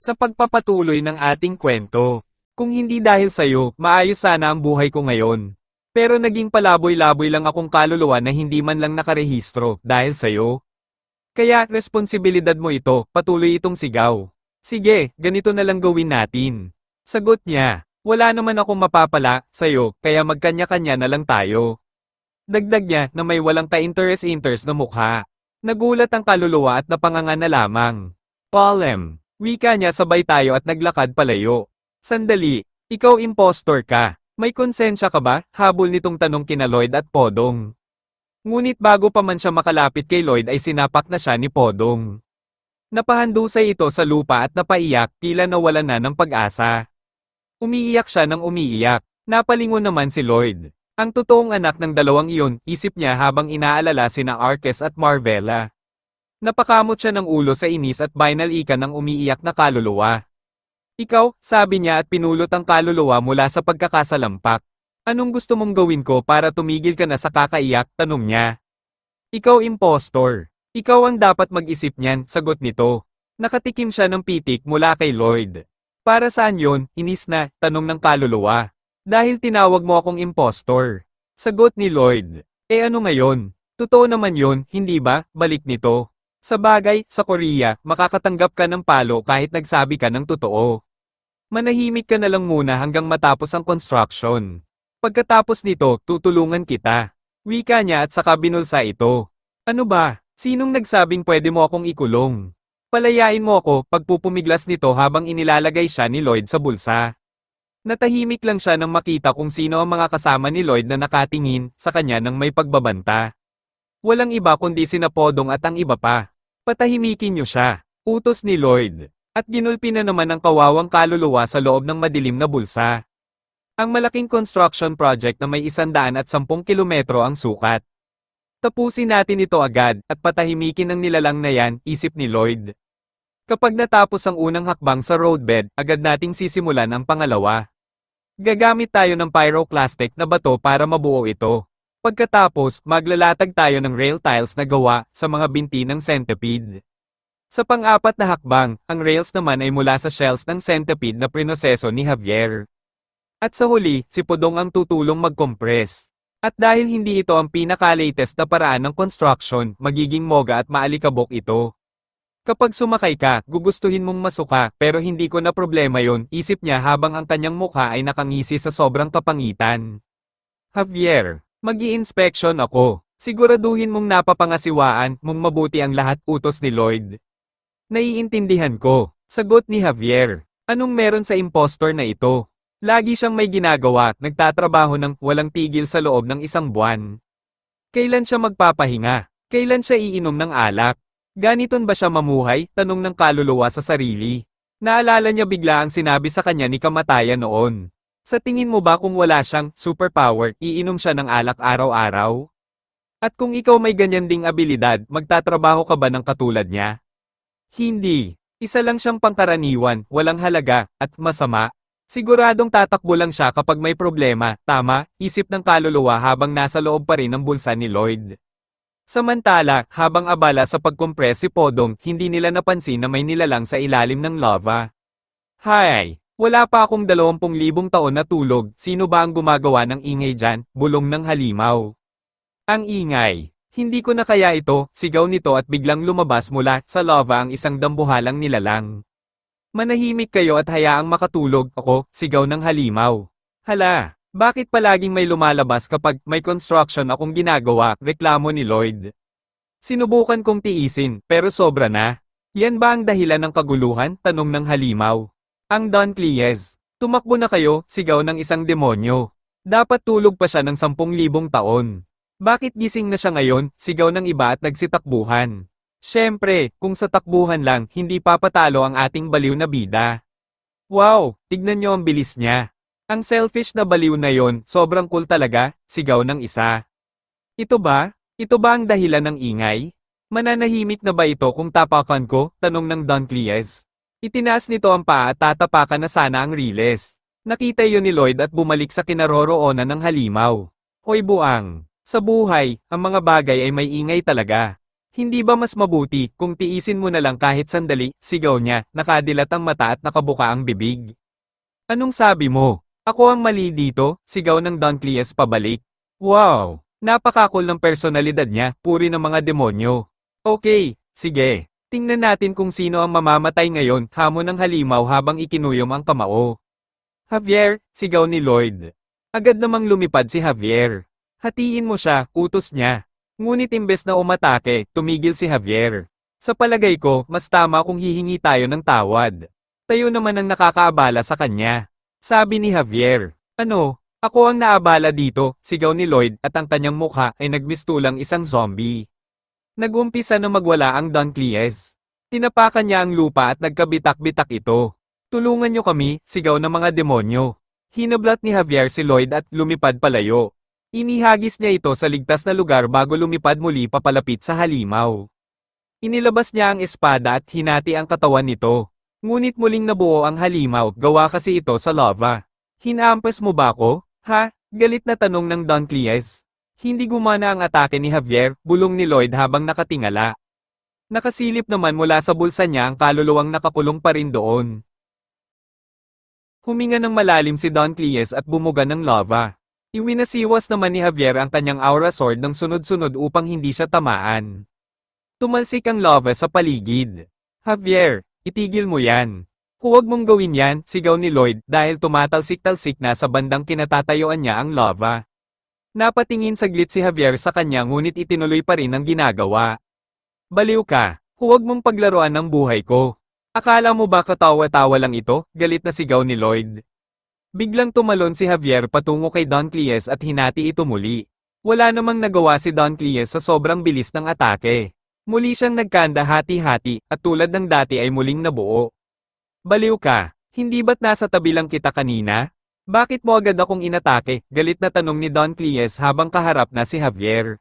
sa pagpapatuloy ng ating kwento. Kung hindi dahil sa'yo, maayos sana ang buhay ko ngayon. Pero naging palaboy-laboy lang akong kaluluwa na hindi man lang nakarehistro dahil sa'yo. Kaya, responsibilidad mo ito, patuloy itong sigaw. Sige, ganito na lang gawin natin. Sagot niya, wala naman akong mapapala sa'yo, kaya magkanya-kanya na lang tayo. Dagdag niya na may walang ka-interest-interest na mukha. Nagulat ang kaluluwa at napanganga na lamang. Palem, wika niya sabay tayo at naglakad palayo. Sandali, ikaw impostor ka. May konsensya ka ba? Habol nitong tanong kina Lloyd at Podong. Ngunit bago pa man siya makalapit kay Lloyd ay sinapak na siya ni Podong. Napahandusay ito sa lupa at napaiyak, tila nawala na ng pag-asa. Umiiyak siya ng umiiyak. Napalingon naman si Lloyd. Ang totoong anak ng dalawang iyon, isip niya habang inaalala sina Arques at Marvela. Napakamot siya ng ulo sa inis at binalikan ng umiiyak na kaluluwa. Ikaw, sabi niya at pinulot ang kaluluwa mula sa pagkakasalampak. Anong gusto mong gawin ko para tumigil ka na sa kakaiyak, tanong niya. Ikaw impostor. Ikaw ang dapat mag-isip niyan, sagot nito. Nakatikim siya ng pitik mula kay Lloyd. Para saan yon? Inis na, tanong ng kaluluwa. Dahil tinawag mo akong impostor. Sagot ni Lloyd. Eh ano ngayon? Totoo naman yon, hindi ba? Balik nito. Sa bagay, sa Korea, makakatanggap ka ng palo kahit nagsabi ka ng totoo. Manahimik ka na lang muna hanggang matapos ang construction. Pagkatapos nito, tutulungan kita. Wika niya at saka binulsa ito. Ano ba? Sinong nagsabing pwede mo akong ikulong? Palayain mo ako pag pupumiglas nito habang inilalagay siya ni Lloyd sa bulsa. Natahimik lang siya nang makita kung sino ang mga kasama ni Lloyd na nakatingin sa kanya ng may pagbabanta. Walang iba kundi sina Podong at ang iba pa. Patahimikin niyo siya. Utos ni Lloyd. At ginulpi na naman ang kawawang kaluluwa sa loob ng madilim na bulsa. Ang malaking construction project na may isandaan at sampung kilometro ang sukat. Tapusin natin ito agad at patahimikin ang nilalang na yan, isip ni Lloyd. Kapag natapos ang unang hakbang sa roadbed, agad nating sisimulan ang pangalawa. Gagamit tayo ng pyroclastic na bato para mabuo ito. Pagkatapos, maglalatag tayo ng rail tiles na gawa sa mga binti ng centipede. Sa pang-apat na hakbang, ang rails naman ay mula sa shells ng centipede na prinoseso ni Javier. At sa huli, si Podong ang tutulong mag-compress. At dahil hindi ito ang pinaka-latest na paraan ng construction, magiging moga at maalikabok ito. Kapag sumakay ka, gugustuhin mong masuka, pero hindi ko na problema yon, isip niya habang ang kanyang mukha ay nakangisi sa sobrang kapangitan. Javier, mag inspection ako. Siguraduhin mong napapangasiwaan mong mabuti ang lahat utos ni Lloyd. Naiintindihan ko, sagot ni Javier. Anong meron sa impostor na ito? Lagi siyang may ginagawa, nagtatrabaho ng walang tigil sa loob ng isang buwan. Kailan siya magpapahinga? Kailan siya iinom ng alak? Ganiton ba siya mamuhay? Tanong ng kaluluwa sa sarili. Naalala niya bigla ang sinabi sa kanya ni Kamatayan noon. Sa tingin mo ba kung wala siyang superpower, iinom siya ng alak araw-araw? At kung ikaw may ganyan ding abilidad, magtatrabaho ka ba ng katulad niya? Hindi. Isa lang siyang pangkaraniwan, walang halaga, at masama. Siguradong tatakbo lang siya kapag may problema, tama, isip ng kaluluwa habang nasa loob pa rin ang bulsa ni Lloyd. Samantala, habang abala sa pagkompres si Podong, hindi nila napansin na may nilalang sa ilalim ng lava. Hay! Wala pa akong 20,000 taon na tulog, sino ba ang gumagawa ng ingay dyan, bulong ng halimaw. Ang ingay. Hindi ko na kaya ito, sigaw nito at biglang lumabas mula sa lava ang isang dambuhalang nilalang. Manahimik kayo at hayaang makatulog ako, sigaw ng halimaw. Hala, bakit palaging may lumalabas kapag may construction akong ginagawa, reklamo ni Lloyd. Sinubukan kong tiisin, pero sobra na. Yan ba ang dahilan ng kaguluhan? Tanong ng halimaw. Ang Don Cleez. Tumakbo na kayo, sigaw ng isang demonyo. Dapat tulog pa siya ng 10,000 taon. Bakit gising na siya ngayon, sigaw ng iba at nagsitakbuhan. Siyempre, kung sa takbuhan lang, hindi papatalo ang ating baliw na bida. Wow, tignan niyo ang bilis niya. Ang selfish na baliw na yon, sobrang cool talaga, sigaw ng isa. Ito ba? Ito ba ang dahilan ng ingay? Mananahimik na ba ito kung tapakan ko? Tanong ng Don Cleez. Itinaas nito ang paa at tatapakan na sana ang riles. Nakita yun ni Lloyd at bumalik sa kinaroroonan ng halimaw. Hoy buang. Sa buhay, ang mga bagay ay may ingay talaga. Hindi ba mas mabuti kung tiisin mo na lang kahit sandali, sigaw niya, nakadilat ang mata at nakabuka ang bibig. Anong sabi mo? Ako ang mali dito, sigaw ng Don Cleese pabalik. Wow! Napakakul ng personalidad niya, puri ng mga demonyo. Okay, sige. Tingnan natin kung sino ang mamamatay ngayon, hamon ng halimaw habang ikinuyom ang kamao. Javier, sigaw ni Lloyd. Agad namang lumipad si Javier. Hatiin mo siya, utos niya. Ngunit imbes na umatake, tumigil si Javier. Sa palagay ko, mas tama kung hihingi tayo ng tawad. Tayo naman ang nakakaabala sa kanya. Sabi ni Javier. Ano, ako ang naabala dito, sigaw ni Lloyd at ang kanyang mukha ay nagmistulang isang zombie. Nagumpisa na magwala ang Don Cleese. Tinapakan niya ang lupa at nagkabitak-bitak ito. Tulungan niyo kami, sigaw ng mga demonyo. Hinablat ni Javier si Lloyd at lumipad palayo. Inihagis niya ito sa ligtas na lugar bago lumipad muli papalapit sa halimaw. Inilabas niya ang espada at hinati ang katawan nito. Ngunit muling nabuo ang halimaw, gawa kasi ito sa lava. Hinaampas mo ba ako? Ha? Galit na tanong ng Don Cleese. Hindi gumana ang atake ni Javier, bulong ni Lloyd habang nakatingala. Nakasilip naman mula sa bulsa niya ang kaluluwang nakakulong pa rin doon. Huminga ng malalim si Don Cleese at bumuga ng lava. Iwinasiwas naman ni Javier ang kanyang aura sword ng sunod-sunod upang hindi siya tamaan. Tumalsik ang lava sa paligid. Javier, itigil mo yan. Huwag mong gawin yan, sigaw ni Lloyd dahil tumatalsik-talsik na sa bandang kinatatayuan niya ang lava. Napatingin saglit si Javier sa kanya ngunit itinuloy pa rin ang ginagawa. Baliw ka, huwag mong paglaruan ng buhay ko. Akala mo ba katawa-tawa lang ito? Galit na sigaw ni Lloyd. Biglang tumalon si Javier patungo kay Don Cleese at hinati ito muli. Wala namang nagawa si Don Cleese sa sobrang bilis ng atake. Muli siyang nagkanda hati-hati at tulad ng dati ay muling nabuo. Baliw ka, hindi ba't nasa tabi lang kita kanina? Bakit mo agad akong inatake? Galit na tanong ni Don Cleese habang kaharap na si Javier.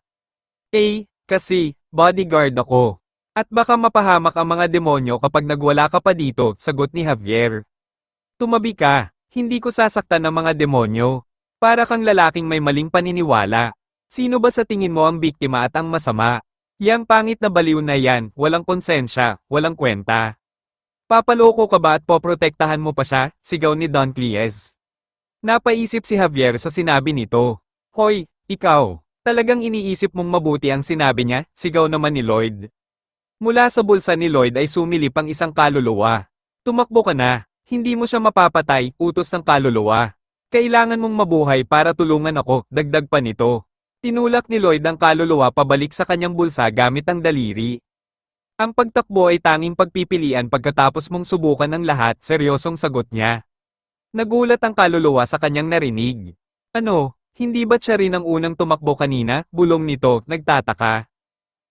Eh, kasi, bodyguard ako. At baka mapahamak ang mga demonyo kapag nagwala ka pa dito, sagot ni Javier. Tumabi ka, hindi ko sasaktan ng mga demonyo. Para kang lalaking may maling paniniwala. Sino ba sa tingin mo ang biktima at ang masama? Yang pangit na baliw na yan, walang konsensya, walang kwenta. Papaloko ka ba at poprotektahan mo pa siya? Sigaw ni Don Cleese. Napaisip si Javier sa sinabi nito. Hoy, ikaw, talagang iniisip mong mabuti ang sinabi niya, sigaw naman ni Lloyd. Mula sa bulsa ni Lloyd ay sumilip ang isang kaluluwa. Tumakbo ka na, hindi mo siya mapapatay, utos ng kaluluwa. Kailangan mong mabuhay para tulungan ako, dagdag pa nito. Tinulak ni Lloyd ang kaluluwa pabalik sa kanyang bulsa gamit ang daliri. Ang pagtakbo ay tanging pagpipilian pagkatapos mong subukan ng lahat, seryosong sagot niya. Nagulat ang kaluluwa sa kanyang narinig. Ano, hindi ba siya rin ang unang tumakbo kanina? Bulong nito, nagtataka.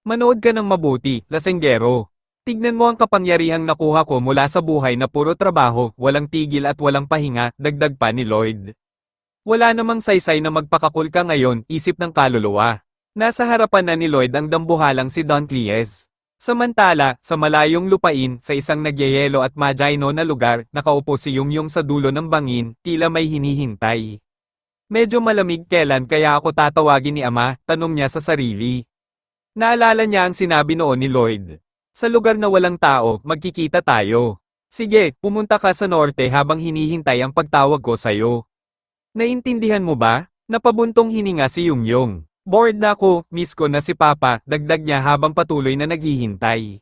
Manood ka ng mabuti, lasenggero. Tignan mo ang kapangyarihang nakuha ko mula sa buhay na puro trabaho, walang tigil at walang pahinga, dagdag pa ni Lloyd. Wala namang saysay na magpakakul ka ngayon, isip ng kaluluwa. Nasa harapan na ni Lloyd ang dambuhalang si Don Cleese. Samantala, sa malayong lupain, sa isang nagyayelo at majayno na lugar, nakaupo si Yungyong sa dulo ng bangin, tila may hinihintay. Medyo malamig kailan kaya ako tatawagin ni Ama, tanong niya sa sarili. Naalala niya ang sinabi noon ni Lloyd. Sa lugar na walang tao, magkikita tayo. Sige, pumunta ka sa norte habang hinihintay ang pagtawag ko sa'yo. Naintindihan mo ba? Napabuntong hininga si Yungyong. Bored na ako, miss ko na si Papa, dagdag niya habang patuloy na naghihintay.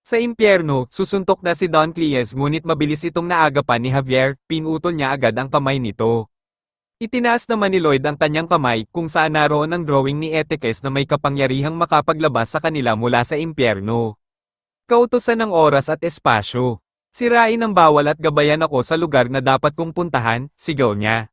Sa impyerno, susuntok na si Don Cleese ngunit mabilis itong naagapan ni Javier, pinutol niya agad ang kamay nito. Itinaas naman ni Lloyd ang kanyang kamay kung saan naroon ang drawing ni Etekes na may kapangyarihang makapaglabas sa kanila mula sa impyerno. Kautosan ng oras at espasyo. Sirain ang bawal at gabayan ako sa lugar na dapat kong puntahan, sigaw niya.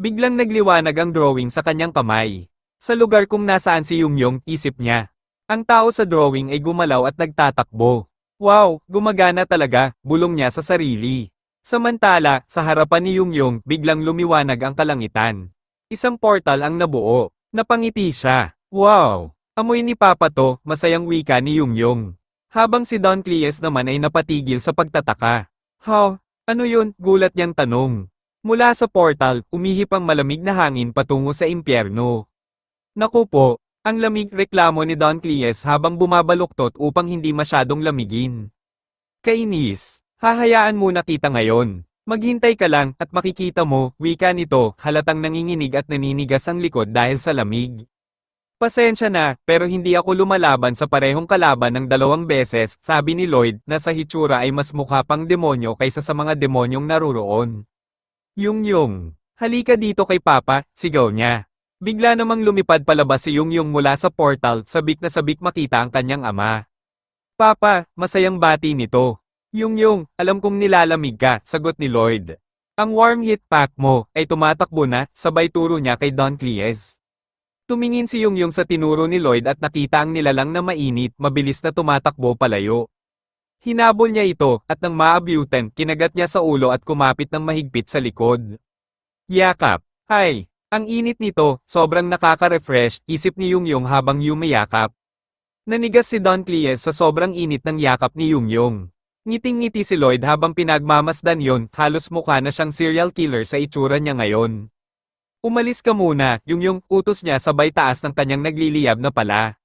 Biglang nagliwanag ang drawing sa kanyang kamay. Sa lugar kung nasaan si Yungyong, isip niya. Ang tao sa drawing ay gumalaw at nagtatakbo. Wow, gumagana talaga, bulong niya sa sarili. Samantala, sa harapan ni Yungyong, biglang lumiwanag ang kalangitan. Isang portal ang nabuo. Napangiti siya. Wow! Amoy ni Papa to, masayang wika ni Yungyong. Habang si Don Cleese naman ay napatigil sa pagtataka. How? Ano yun? Gulat niyang tanong. Mula sa portal, umihip ang malamig na hangin patungo sa impyerno. Naku po, Ang lamig reklamo ni Don Clees habang bumabaluktot upang hindi masyadong lamigin. Kainis, hahayaan muna kita ngayon. Maghintay ka lang at makikita mo, wika nito, halatang nanginginig at naninigas ang likod dahil sa lamig. Pasensya na, pero hindi ako lumalaban sa parehong kalaban ng dalawang beses, sabi ni Lloyd, na sa hitsura ay mas mukha pang demonyo kaysa sa mga demonyong naruroon. Yung Yung, halika dito kay Papa, sigaw niya. Bigla namang lumipad palabas si Yung Yung mula sa portal, sabik na sabik makita ang kanyang ama. Papa, masayang bati nito. Yung Yung, alam kong nilalamig ka, sagot ni Lloyd. Ang warm heat pack mo ay tumatakbo na, sabay turo niya kay Don Clees. Tumingin si Yung Yung sa tinuro ni Lloyd at nakita ang nilalang na mainit, mabilis na tumatakbo palayo. Hinabol niya ito, at nang maabutan, kinagat niya sa ulo at kumapit ng mahigpit sa likod. Yakap. Ay, ang init nito, sobrang nakaka-refresh, isip ni Yung Yung habang yumayakap. Nanigas si Don Clees sa sobrang init ng yakap ni Yung Yung. Ngiting-ngiti si Lloyd habang pinagmamasdan yon, halos mukha na siyang serial killer sa itsura niya ngayon. Umalis ka muna, yung yung utos niya sabay taas ng kanyang nagliliyab na pala.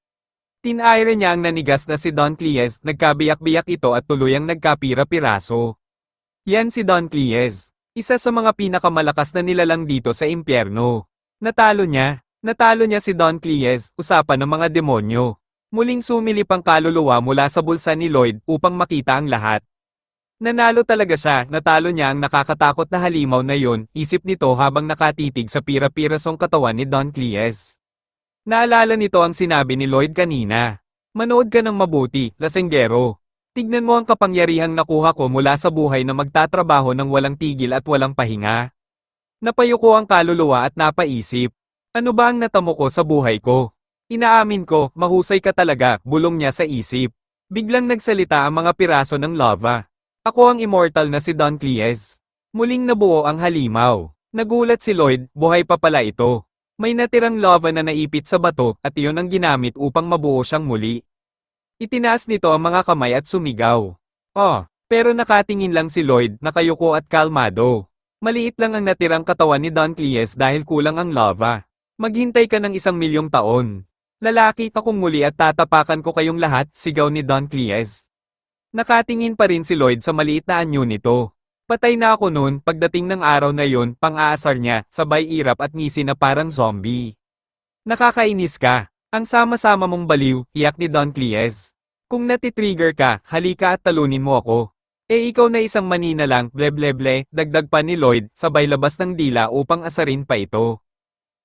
Tinayre niya ang nanigas na si Don Clees, nagkabiyak-biyak ito at tuluyang nagkapira-piraso. Yan si Don Clees, isa sa mga pinakamalakas na nilalang dito sa impyerno. Natalo niya, natalo niya si Don Clees, usapan ng mga demonyo. Muling sumilip ang kaluluwa mula sa bulsa ni Lloyd upang makita ang lahat. Nanalo talaga siya, natalo niya ang nakakatakot na halimaw na yon, isip nito habang nakatitig sa pira-pirasong katawan ni Don Clees. Naalala nito ang sinabi ni Lloyd kanina. Manood ka ng mabuti, lasenggero. Tignan mo ang kapangyarihang nakuha ko mula sa buhay na magtatrabaho ng walang tigil at walang pahinga. Napayuko ang kaluluwa at napaisip. Ano ba ang natamo ko sa buhay ko? Inaamin ko, mahusay ka talaga, bulong niya sa isip. Biglang nagsalita ang mga piraso ng lava. Ako ang immortal na si Don Clees. Muling nabuo ang halimaw. Nagulat si Lloyd, buhay pa pala ito. May natirang lava na naipit sa bato at iyon ang ginamit upang mabuo siyang muli. Itinaas nito ang mga kamay at sumigaw. Oh, pero nakatingin lang si Lloyd, nakayuko at kalmado. Maliit lang ang natirang katawan ni Don Clees dahil kulang ang lava. Maghintay ka ng isang milyong taon. Lalaki akong muli at tatapakan ko kayong lahat, sigaw ni Don Clees. Nakatingin pa rin si Lloyd sa maliit na anyo nito. Patay na ako noon, pagdating ng araw na yon, pang-aasar niya, sabay irap at ngisi na parang zombie. Nakakainis ka. Ang sama-sama mong baliw, iyak ni Don Clees. Kung natitrigger ka, halika at talunin mo ako. Eh ikaw na isang manina lang, ble-ble-ble, dagdag pa ni Lloyd, sabay labas ng dila upang asarin pa ito.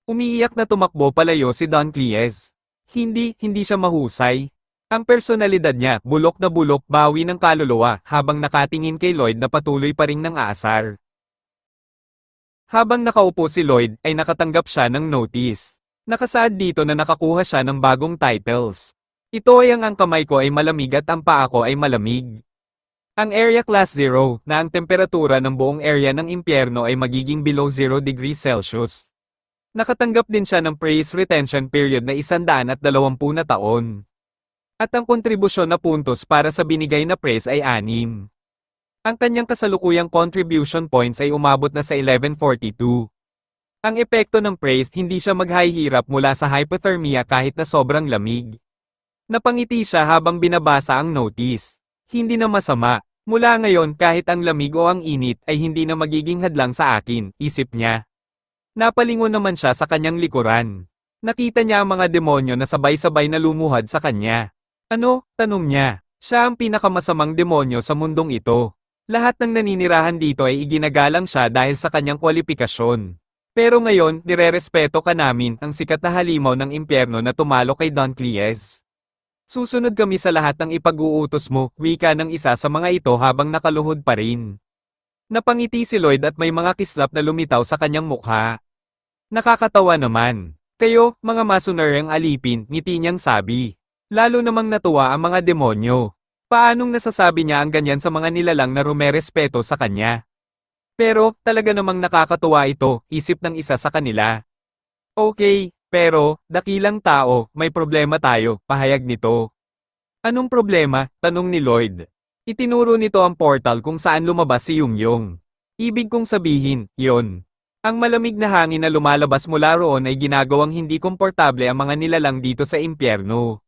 Umiiyak na tumakbo palayo si Don Clees. Hindi, hindi siya mahusay. Ang personalidad niya, bulok na bulok, bawi ng kaluluwa, habang nakatingin kay Lloyd na patuloy pa ring nang aasar. Habang nakaupo si Lloyd, ay nakatanggap siya ng notice. Nakasaad dito na nakakuha siya ng bagong titles. Ito ay ang ang kamay ko ay malamig at ang paa ko ay malamig. Ang Area Class 0, na ang temperatura ng buong area ng impyerno ay magiging below 0 degrees Celsius. Nakatanggap din siya ng praise retention period na 120 na taon. At ang kontribusyon na puntos para sa binigay na praise ay 6. Ang kanyang kasalukuyang contribution points ay umabot na sa 1142. Ang epekto ng praise hindi siya maghahirap mula sa hypothermia kahit na sobrang lamig. Napangiti siya habang binabasa ang notice. Hindi na masama. Mula ngayon kahit ang lamig o ang init ay hindi na magiging hadlang sa akin, isip niya. Napalingon naman siya sa kanyang likuran. Nakita niya ang mga demonyo na sabay-sabay na lumuhad sa kanya. Ano? Tanong niya. Siya ang pinakamasamang demonyo sa mundong ito. Lahat ng naninirahan dito ay iginagalang siya dahil sa kanyang kwalifikasyon. Pero ngayon, nirerespeto ka namin ang sikat na halimaw ng impyerno na tumalo kay Don Clees. Susunod kami sa lahat ng ipag-uutos mo, wika ng isa sa mga ito habang nakaluhod pa rin. Napangiti si Lloyd at may mga kislap na lumitaw sa kanyang mukha. Nakakatawa naman. Kayo, mga masunerang alipin, ngiti niyang sabi. Lalo namang natuwa ang mga demonyo. Paanong nasasabi niya ang ganyan sa mga nilalang na rumerespeto sa kanya? Pero, talaga namang nakakatuwa ito, isip ng isa sa kanila. Okay, pero, dakilang tao, may problema tayo, pahayag nito. Anong problema? Tanong ni Lloyd. Itinuro nito ang portal kung saan lumabas si Yung Yung. Ibig kong sabihin, yon. Ang malamig na hangin na lumalabas mula roon ay ginagawang hindi komportable ang mga nilalang dito sa impyerno.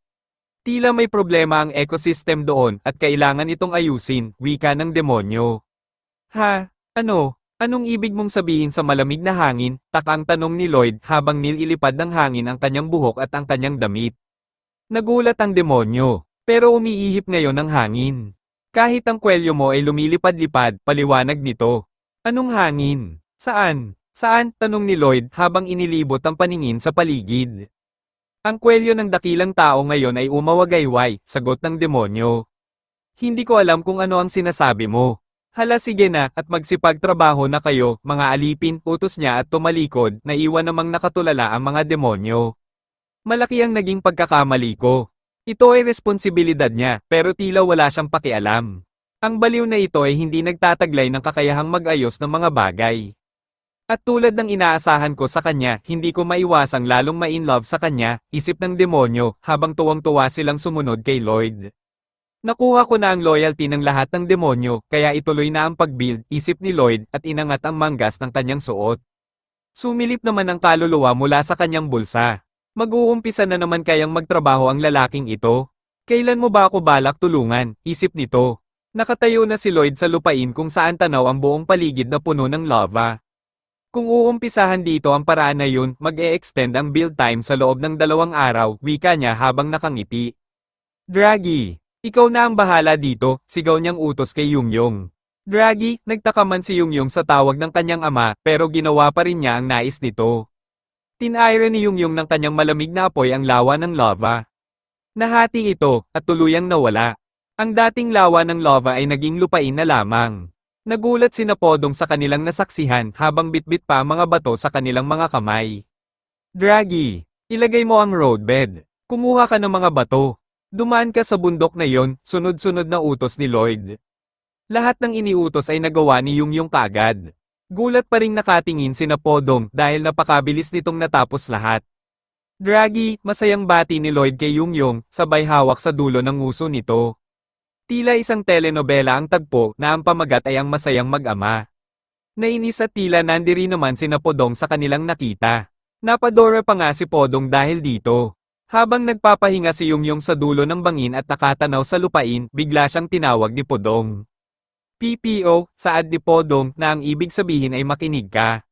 Tila may problema ang ecosystem doon at kailangan itong ayusin, wika ng demonyo. Ha? Ano? Anong ibig mong sabihin sa malamig na hangin? Takang tanong ni Lloyd habang nililipad ng hangin ang kanyang buhok at ang kanyang damit. Nagulat ang demonyo, pero umiihip ngayon ang hangin. Kahit ang kwelyo mo ay lumilipad-lipad, paliwanag nito. Anong hangin? Saan? Saan? Tanong ni Lloyd habang inilibot ang paningin sa paligid. Ang kwelyo ng dakilang tao ngayon ay umawagayway, sagot ng demonyo. Hindi ko alam kung ano ang sinasabi mo. Hala sige na, at magsipagtrabaho na kayo, mga alipin, utos niya at tumalikod, na iwan namang nakatulala ang mga demonyo. Malaki ang naging pagkakamali ko. Ito ay responsibilidad niya, pero tila wala siyang pakialam. Ang baliw na ito ay hindi nagtataglay ng kakayahang mag-ayos ng mga bagay. At tulad ng inaasahan ko sa kanya, hindi ko maiwasang lalong ma-in-love sa kanya, isip ng demonyo, habang tuwang-tuwa silang sumunod kay Lloyd. Nakuha ko na ang loyalty ng lahat ng demonyo, kaya ituloy na ang pag-build, isip ni Lloyd, at inangat ang manggas ng kanyang suot. Sumilip naman ang kaluluwa mula sa kanyang bulsa. Mag-uumpisa na naman kayang magtrabaho ang lalaking ito. Kailan mo ba ako balak tulungan, isip nito. Nakatayo na si Lloyd sa lupain kung saan tanaw ang buong paligid na puno ng lava. Kung uumpisahan dito ang paraan na yun, mag-e-extend ang build time sa loob ng dalawang araw, wika niya habang nakangiti. Draggy, ikaw na ang bahala dito, sigaw niyang utos kay Yungyong. Draggy, nagtaka man si Yungyong sa tawag ng kanyang ama, pero ginawa pa rin niya ang nais nito. Tinayra ni Yungyong ng kanyang malamig na apoy ang lawa ng lava. Nahati ito, at tuluyang nawala. Ang dating lawa ng lava ay naging lupain na lamang. Nagulat si Napodong sa kanilang nasaksihan habang bitbit pa ang mga bato sa kanilang mga kamay. Draggy, ilagay mo ang roadbed. Kumuha ka ng mga bato. Dumaan ka sa bundok na yon, sunod-sunod na utos ni Lloyd. Lahat ng iniutos ay nagawa ni Yungyong kagad. Gulat pa ring nakatingin si Napodong dahil napakabilis nitong natapos lahat. Draggy, masayang bati ni Lloyd kay Yungyong, sabay hawak sa dulo ng nguso nito. Tila isang telenovela ang tagpo na ang pamagat ay ang masayang mag-ama. Nainis at tila nandiri naman si Napodong sa kanilang nakita. Napadora pa nga si Podong dahil dito. Habang nagpapahinga si Yungyong sa dulo ng bangin at nakatanaw sa lupain, bigla siyang tinawag ni Podong. PPO, saad ni Podong na ang ibig sabihin ay makinig ka.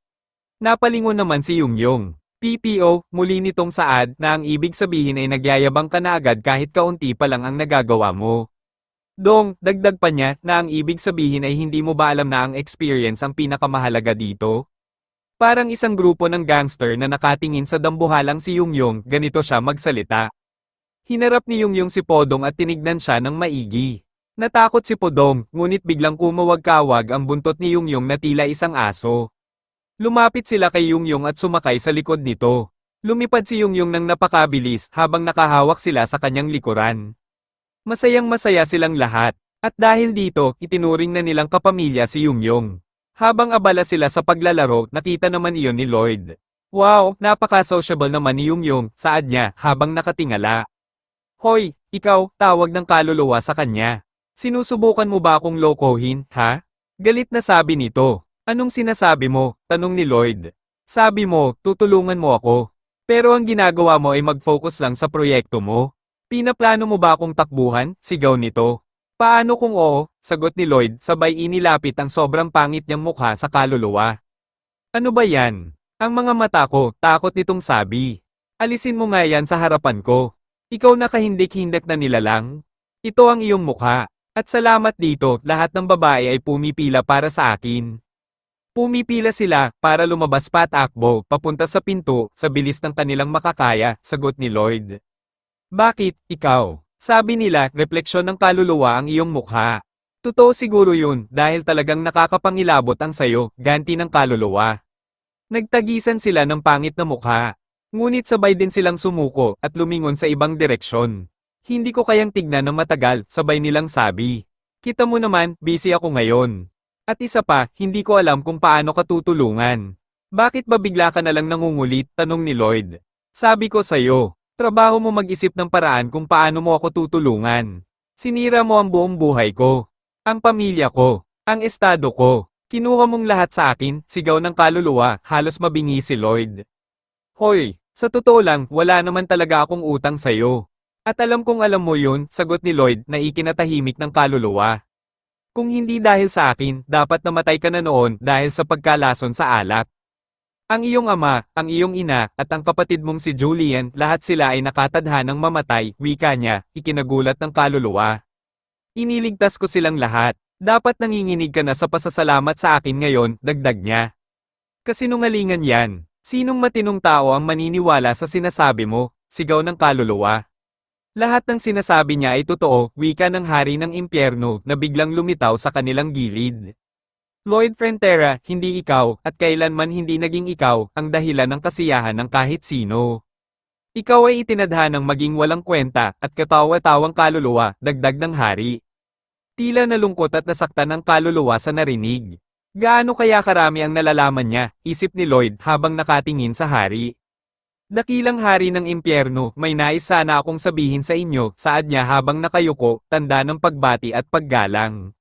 Napalingon naman si Yungyong. PPO, muli nitong saad na ang ibig sabihin ay nagyayabang ka na agad kahit kaunti pa lang ang nagagawa mo. Dong, dagdag pa niya na ang ibig sabihin ay hindi mo ba alam na ang experience ang pinakamahalaga dito? Parang isang grupo ng gangster na nakatingin sa dambuhalang si Yungyong, ganito siya magsalita. Hinarap ni Yungyong si Podong at tinignan siya ng maigi. Natakot si Podong, ngunit biglang kumawag-kawag ang buntot ni Yungyong na tila isang aso. Lumapit sila kay Yungyong at sumakay sa likod nito. Lumipad si Yungyong ng napakabilis habang nakahawak sila sa kanyang likuran. Masayang masaya silang lahat. At dahil dito, itinuring na nilang kapamilya si Yungyong. Habang abala sila sa paglalaro, nakita naman iyon ni Lloyd. Wow, napaka-sociable naman ni Yungyong, saad niya, habang nakatingala. Hoy, ikaw, tawag ng kaluluwa sa kanya. Sinusubukan mo ba akong lokohin, ha? Galit na sabi nito. Anong sinasabi mo? Tanong ni Lloyd. Sabi mo, tutulungan mo ako. Pero ang ginagawa mo ay mag-focus lang sa proyekto mo. Pinaplano mo ba akong takbuhan? Sigaw nito. Paano kung oo? Sagot ni Lloyd sabay inilapit ang sobrang pangit niyang mukha sa kaluluwa. Ano ba yan? Ang mga mata ko, takot nitong sabi. Alisin mo nga yan sa harapan ko. Ikaw na kahindik-hindak na nilalang. Ito ang iyong mukha. At salamat dito, lahat ng babae ay pumipila para sa akin. Pumipila sila, para lumabas pa at akbo, papunta sa pinto, sa bilis ng kanilang makakaya, sagot ni Lloyd. Bakit, ikaw? Sabi nila, refleksyon ng kaluluwa ang iyong mukha. Totoo siguro yun, dahil talagang nakakapangilabot ang sayo, ganti ng kaluluwa. Nagtagisan sila ng pangit na mukha. Ngunit sabay din silang sumuko, at lumingon sa ibang direksyon. Hindi ko kayang tignan ng matagal, sabay nilang sabi. Kita mo naman, busy ako ngayon. At isa pa, hindi ko alam kung paano ka tutulungan. Bakit ba bigla ka na lang nangungulit, tanong ni Lloyd. Sabi ko sa'yo, trabaho mo mag-isip ng paraan kung paano mo ako tutulungan. Sinira mo ang buong buhay ko. Ang pamilya ko. Ang estado ko. Kinuha mong lahat sa akin, sigaw ng kaluluwa, halos mabingi si Lloyd. Hoy, sa totoo lang, wala naman talaga akong utang sa'yo. At alam kong alam mo yun, sagot ni Lloyd na ikinatahimik ng kaluluwa. Kung hindi dahil sa akin, dapat namatay ka na noon dahil sa pagkalason sa alak. Ang iyong ama, ang iyong ina, at ang kapatid mong si Julian, lahat sila ay nakatadhanang mamatay, wika niya, ikinagulat ng kaluluwa. Iniligtas ko silang lahat. Dapat nanginginig ka na sa pasasalamat sa akin ngayon, dagdag niya. Kasinungalingan yan. Sinong matinong tao ang maniniwala sa sinasabi mo, sigaw ng kaluluwa. Lahat ng sinasabi niya ay totoo, wika ng hari ng impyerno na biglang lumitaw sa kanilang gilid. Lloyd Frontera, hindi ikaw, at kailanman hindi naging ikaw, ang dahilan ng kasiyahan ng kahit sino. Ikaw ay itinadhanang maging walang kwenta, at katawa-tawang kaluluwa, dagdag ng hari. Tila nalungkot at nasaktan ang kaluluwa sa narinig. Gaano kaya karami ang nalalaman niya, isip ni Lloyd habang nakatingin sa hari. Dakilang hari ng impyerno, may nais sana akong sabihin sa inyo, saad niya habang nakayuko, tanda ng pagbati at paggalang.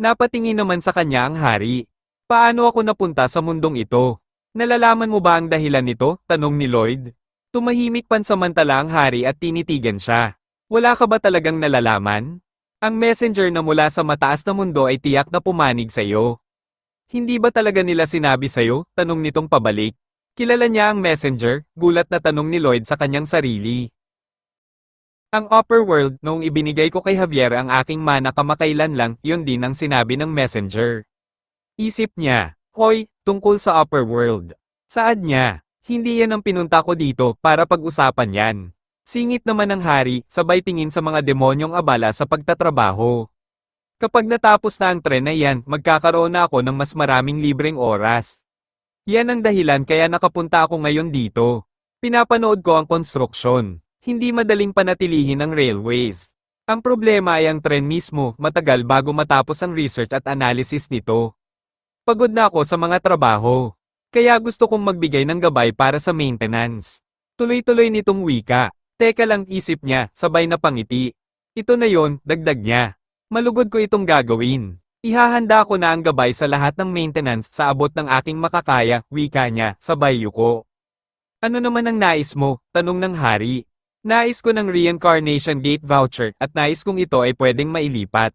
Napatingin naman sa kanya ang hari. Paano ako napunta sa mundong ito? Nalalaman mo ba ang dahilan nito? Tanong ni Lloyd. Tumahimik pansamantala ang hari at tinitigan siya. Wala ka ba talagang nalalaman? Ang messenger na mula sa mataas na mundo ay tiyak na pumanig sa iyo. Hindi ba talaga nila sinabi sa iyo? Tanong nitong pabalik. Kilala niya ang messenger, gulat na tanong ni Lloyd sa kanyang sarili. Ang upper world, noong ibinigay ko kay Javier ang aking mana kamakailan lang, yun din ang sinabi ng messenger. Isip niya, Hoy, tungkol sa upper world. Saad niya, hindi yan ang pinunta ko dito para pag-usapan yan. Singit naman ng hari, sabay tingin sa mga demonyong abala sa pagtatrabaho. Kapag natapos na ang tren na yan, magkakaroon na ako ng mas maraming libreng oras. Yan ang dahilan kaya nakapunta ako ngayon dito. Pinapanood ko ang konstruksyon. Hindi madaling panatilihin ang railways. Ang problema ay ang tren mismo, matagal bago matapos ang research at analysis nito. Pagod na ako sa mga trabaho. Kaya gusto kong magbigay ng gabay para sa maintenance. Tuloy-tuloy nitong wika. Teka lang isip niya, sabay na pangiti. Ito na yon, dagdag niya. Malugod ko itong gagawin. Ihahanda ko na ang gabay sa lahat ng maintenance sa abot ng aking makakaya, wika niya, sabay yuko. Ano naman ang nais mo? Tanong ng hari. Nais ko ng reincarnation gate voucher at nais kong ito ay pwedeng mailipat.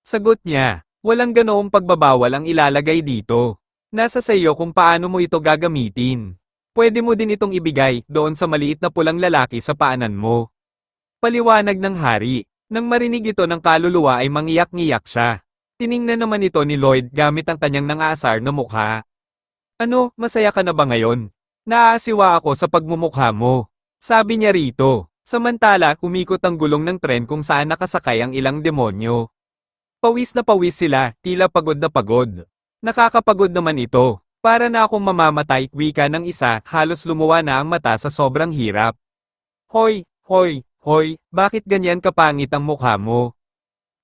Sagot niya, walang ganoong pagbabawal ang ilalagay dito. Nasa sa iyo kung paano mo ito gagamitin. Pwede mo din itong ibigay doon sa maliit na pulang lalaki sa paanan mo. Paliwanag ng hari. Nang marinig ito ng kaluluwa ay mangiyak-ngiyak siya. Tiningnan naman ito ni Lloyd gamit ang kanyang nangaasar na mukha. Ano, masaya ka na ba ngayon? Naaasiwa ako sa pagmumukha mo. Sabi niya rito. Samantala, umikot ang gulong ng tren kung saan nakasakay ang ilang demonyo. Pawis na pawis sila, tila pagod na pagod. Nakakapagod naman ito. Para na akong mamamatay, wika ng isa, halos lumuwa na ang mata sa sobrang hirap. Hoy, hoy, hoy, bakit ganyan kapangit ang mukha mo?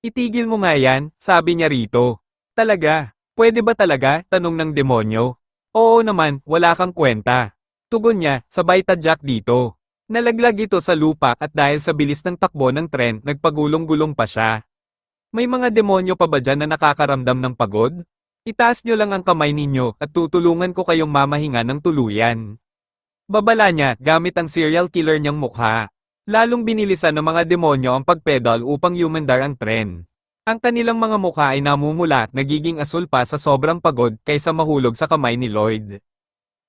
Itigil mo nga yan, sabi niya rito. Talaga, pwede ba talaga, tanong ng demonyo. Oo naman, wala kang kwenta. Tugon niya, sabay tadyak dito. Nalaglag ito sa lupa at dahil sa bilis ng takbo ng tren, nagpagulong-gulong pa siya. May mga demonyo pa ba dyan na nakakaramdam ng pagod? Itaas nyo lang ang kamay ninyo at tutulungan ko kayong mamahinga ng tuluyan. Babala niya gamit ang serial killer niyang mukha. Lalong binilisan ng mga demonyo ang pagpedal upang humandar ang tren. Ang kanilang mga mukha ay namumula, nagiging asul pa sa sobrang pagod kaysa mahulog sa kamay ni Lloyd.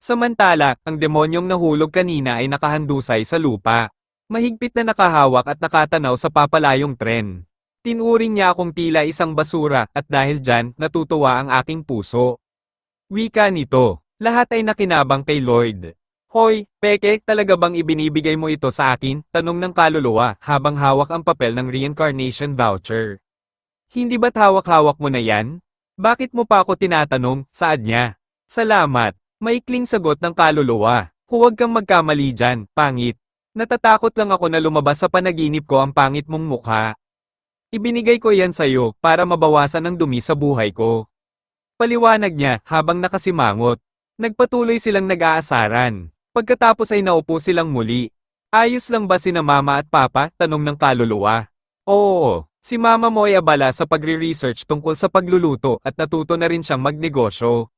Samantala, ang demonyong nahulog kanina ay nakahandusay sa lupa. Mahigpit na nakahawak at nakatanaw sa papalayong tren. Tinuring niya akong tila isang basura at dahil dyan, natutuwa ang aking puso. Wika nito, lahat ay nakinabang kay Lloyd. Hoy, peke, talaga bang ibinibigay mo ito sa akin? Tanong ng kaluluwa habang hawak ang papel ng reincarnation voucher. Hindi ba't hawak-hawak mo na yan? Bakit mo pa ako tinatanong, saad niya? Salamat. Maikling sagot ng kaluluwa. Huwag kang magkamali dyan, pangit. Natatakot lang ako na lumabas sa panaginip ko ang pangit mong mukha. Ibinigay ko yan sa'yo para mabawasan ang dumi sa buhay ko. Paliwanag niya habang nakasimangot. Nagpatuloy silang nag-aasaran. Pagkatapos ay naupo silang muli. Ayos lang ba sina mama at papa? Tanong ng kaluluwa. Oo, Si mama mo ay abala sa pagre-research tungkol sa pagluluto at natuto na rin siyang magnegosyo.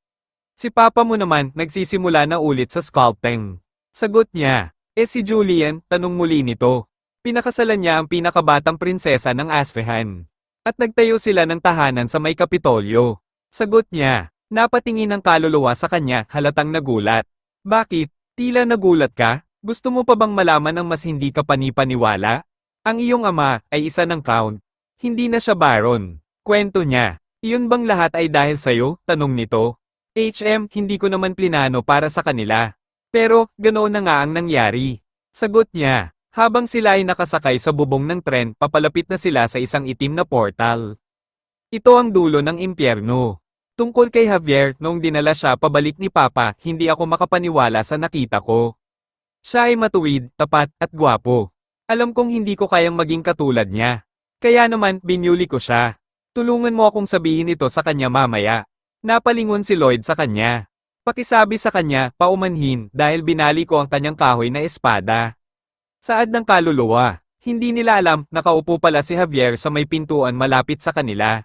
Si papa mo naman nagsisimula na ulit sa sculpting. Sagot niya, eh si Julian, tanong muli nito. Pinakasalan niya ang pinakabatang prinsesa ng Asfahan. At nagtayo sila ng tahanan sa may Kapitolyo. Sagot niya, napatingin ang kaluluwa sa kanya halatang nagulat. Bakit? Tila nagulat ka? Gusto mo pa bang malaman ang mas hindi ka panipaniwala? Ang iyong ama ay isa ng count. Hindi na siya baron. Kwento niya. Iyon bang lahat ay dahil sa'yo? Tanong nito. HM, hindi ko naman plinano para sa kanila. Pero, ganoon na nga ang nangyari. Sagot niya. Habang sila ay nakasakay sa bubong ng tren, papalapit na sila sa isang itim na portal. Ito ang dulo ng impyerno. Tungkol kay Javier, noong dinala siya pabalik ni Papa, hindi ako makapaniwala sa nakita ko. Siya ay matuwid, tapat, at gwapo. Alam kong hindi ko kayang maging katulad niya. Kaya naman, binyuli ko siya. Tulungan mo akong sabihin ito sa kanya mamaya. Napalingon si Lloyd sa kanya. Pakisabi sa kanya, paumanhin, dahil binali ko ang kanyang kahoy na espada. Saad ng kaluluwa. Hindi nila alam, nakaupo pala si Javier sa may pintuan malapit sa kanila.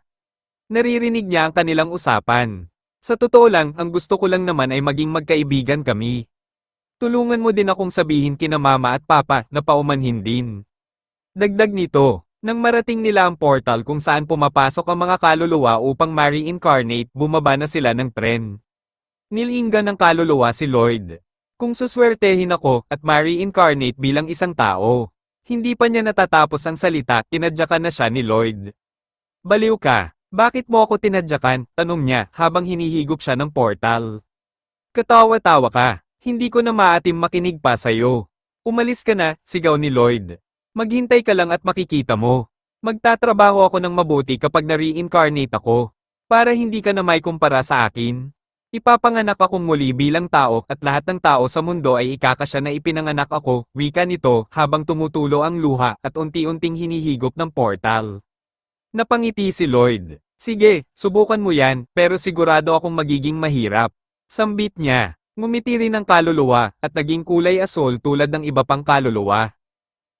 Naririnig niya ang kanilang usapan. Sa totoo lang, ang gusto ko lang naman ay maging magkaibigan kami. Tulungan mo din akong sabihin kina mama at papa na paumanhin din. Dagdag nito, nang marating nila ang portal kung saan pumapasok ang mga kaluluwa upang ma-reincarnate, bumaba na sila ng tren. Nilinggan ng kaluluwa si Lloyd. Kung suswertehin ako at ma-reincarnate bilang isang tao, hindi pa niya natatapos ang salita, tinadyakan na siya ni Lloyd. Baliw ka, bakit mo ako tinadyakan? Tanong niya habang hinihigop siya ng portal. Katawa-tawa ka, hindi ko na maatim makinig pa sa'yo. Umalis ka na, sigaw ni Lloyd. Maghintay ka lang at makikita mo. Magtatrabaho ako ng mabuti kapag na-reincarnate ako. Para hindi ka na may kumpara sa akin. Ipapanganak akong muli bilang tao at lahat ng tao sa mundo ay ikakasya na ipinanganak ako, wika nito, habang tumutulo ang luha at unti-unting hinihigop ng portal. Napangiti si Lloyd. Sige, subukan mo yan, pero sigurado akong magiging mahirap. Sambit niya. Ngumiti rin ang kaluluwa, at naging kulay asol tulad ng iba pang kaluluwa.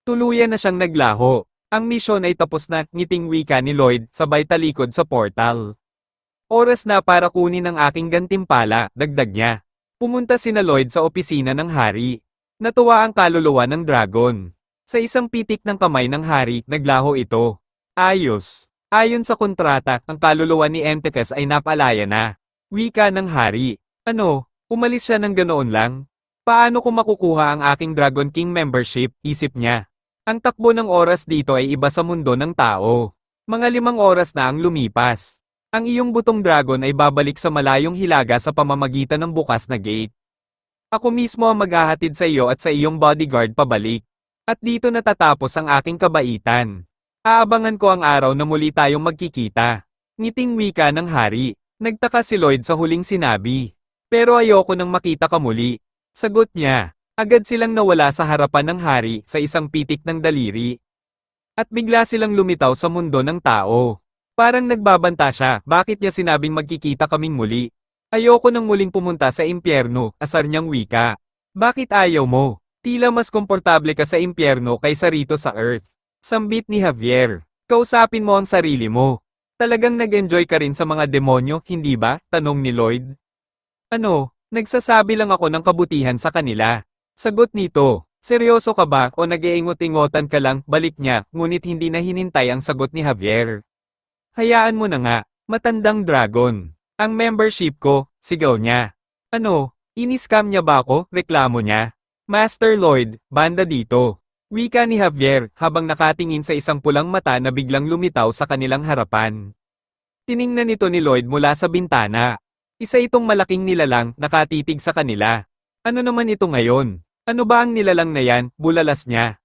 Tuluyan na siyang naglaho. Ang misyon ay tapos na, ngiting wika ni Lloyd, sabay talikod sa portal. Oras na para kunin ang aking gantimpala, dagdag niya. Pumunta sina Lloyd sa opisina ng hari. Natuwa ang kaluluwa ng dragon. Sa isang pitik ng kamay ng hari, naglaho ito. Ayos. Ayon sa kontrata, ang kaluluwa ni Entekes ay napalaya na. Wika ng hari. Ano, umalis siya ng ganoon lang? Paano ko makukuha ang aking Dragon King membership, isip niya. Ang takbo ng oras dito ay iba sa mundo ng tao. Mga limang oras na ang lumipas. Ang iyong butong dragon ay babalik sa malayong hilaga sa pamamagitan ng bukas na gate. Ako mismo ang maghahatid sa iyo at sa iyong bodyguard pabalik. At dito natatapos ang aking kabaitan. Aabangan ko ang araw na muli tayong magkikita. Ngiting wika ng hari. Nagtaka si Lloyd sa huling sinabi. Pero ayoko nang makita ka muli. Sagot niya. Agad silang nawala sa harapan ng hari sa isang pitik ng daliri. At bigla silang lumitaw sa mundo ng tao. Parang nagbabanta siya, bakit niya sinabing magkikita kaming muli? Ayoko nang muling pumunta sa impyerno, asar niyang wika. Bakit ayaw mo? Tila mas komportable ka sa impyerno kaysa rito sa Earth. Sambit ni Javier. Kausapin mo ang sarili mo. Talagang nag-enjoy ka rin sa mga demonyo, hindi ba? Tanong ni Lloyd. Ano, nagsasabi lang ako ng kabutihan sa kanila. Sagot nito, seryoso ka ba o nag-iingot-ingotan ka lang, balik niya, ngunit hindi na hinintay ang sagot ni Javier. Hayaan mo na nga, matandang dragon. Ang membership ko, sigaw niya. Ano, iniscam niya ba ako, reklamo niya? Master Lloyd, banda dito. Wika ni Javier habang nakatingin sa isang pulang mata na biglang lumitaw sa kanilang harapan. Tiningnan nito ni Lloyd mula sa bintana. Isa itong malaking nilalang nakatitig sa kanila. Ano naman ito ngayon? Ano ba ang nilalang na yan, bulalas niya?